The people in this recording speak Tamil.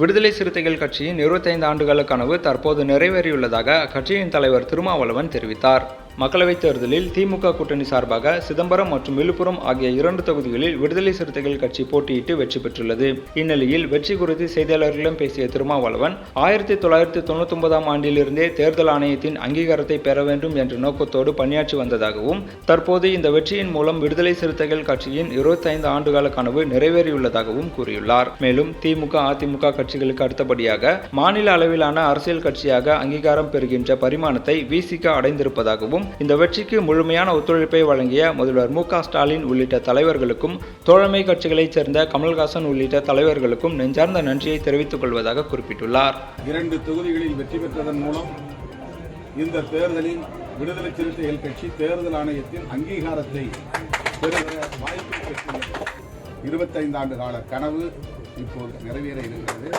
விடுதலை சிறுத்தைகள் கட்சியின் இருபத்தைந்து ஆண்டுகால கனவு தற்போது நிறைவேறியுள்ளதாக அக்கட்சியின் தலைவர் திருமாவளவன் தெரிவித்தார். மக்களவைத் தேர்தலில் திமுக கூட்டணி சார்பாக சிதம்பரம் மற்றும் விழுப்புரம் ஆகிய இரண்டு தொகுதிகளில் விடுதலை சிறுத்தைகள் கட்சி போட்டியிட்டு வெற்றி பெற்றுள்ளது. இந்நிலையில் வெற்றி குறித்து செய்தியாளர்களிடம் பேசிய திருமாவளவன் ஆயிரத்தி தொள்ளாயிரத்தி தொண்ணூத்தி ஒன்பதாம் ஆண்டிலிருந்தே தேர்தல் ஆணையத்தின் அங்கீகாரத்தை பெற வேண்டும் என்ற நோக்கத்தோடு பணியாற்றி வந்ததாகவும் தற்போது இந்த வெற்றியின் மூலம் விடுதலை சிறுத்தைகள் கட்சியின் இருபத்தைந்து ஆண்டுகால கனவு நிறைவேறியுள்ளதாகவும் கூறியுள்ளார். மேலும் திமுக அதிமுக கட்சிகளுக்கு அடுத்தபடியாக மாநில அளவிலான அரசியல் கட்சியாக அங்கீகாரம் பெறுகின்ற பரிமாணத்தை விசிக அடைந்திருப்பதாகவும் இந்த வெற்றிக்கு முழுமையான ஒத்துழைப்பை வழங்கிய முதல்வர் மு க ஸ்டாலின் உள்ளிட்ட தலைவர்களுக்கும் தோழமை கட்சிகளைச் சேர்ந்த கமல்ஹாசன் உள்ளிட்ட தலைவர்களுக்கும் நெஞ்சார்ந்த நன்றியை தெரிவித்துக் கொள்வதாக குறிப்பிட்டுள்ளார். இரண்டு தொகுதிகளில் வெற்றி பெற்றதன் மூலம் இந்த தேர்தலில் விடுதலை சிறுத்தைகள் கட்சி தேர்தல் ஆணையத்தின் அங்கீகாரத்தை பெறுகிற வாய்ப்பு இருபத்தைந்து ஆண்டு கால கனவு இப்போது நிறைவேற இருக்கிறது.